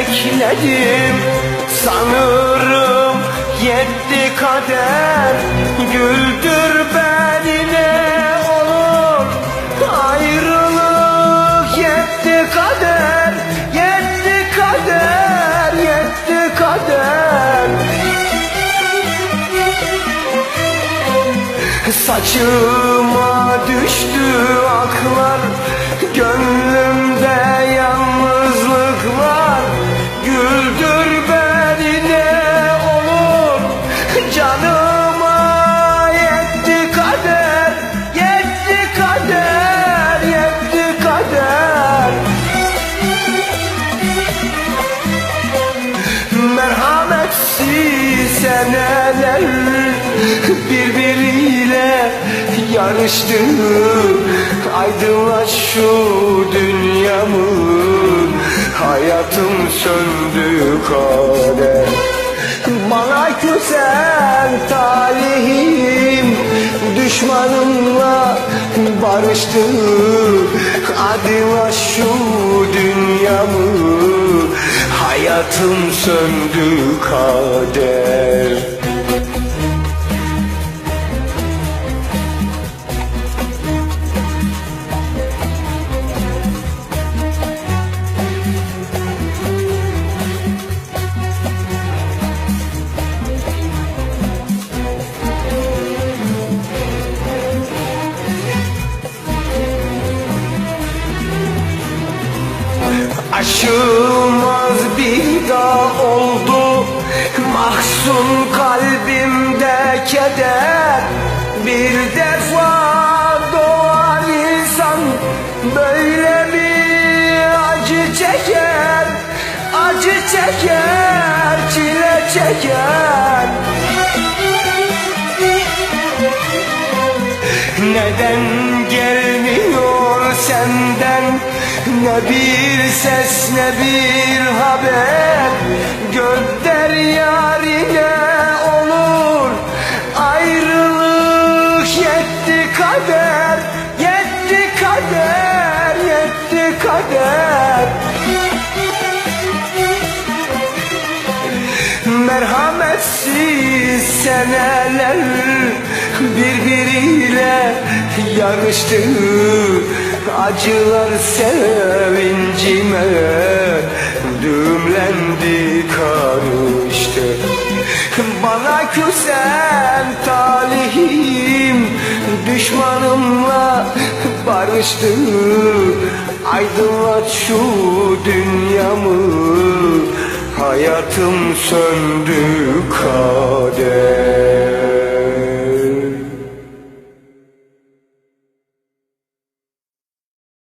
bekledim Sanırım yetti kader. Güldür beni ne olur Ayrılık yetti kader. Yetti kader Yetti kader. Saçıma düştü aklar Gönlümde yalnızlık seneler birbiriyle yarıştı Aydınlat şu dünyamı Hayatım söndü kader Bana güzel talihim Düşmanımla barıştı. Aydınlat şu dünyamı Hayatım söndü kader Mahzun kalbimde keder. Bir defa doğar insan Böyle bir acı çeker. Acı çeker, çile çeker. Neden gelmiyor senden? Ne bir ses ne bir haber? Gönder yarine yetti kader Yetti kader Yetti kader. Merhametsiz seneler birbiriyle yarıştı. Acılar sevincime düğümlendi karıştı. Bana talihim düşmanımla barıştı Aydınlat şu dünyamı. Hayatım söndü kader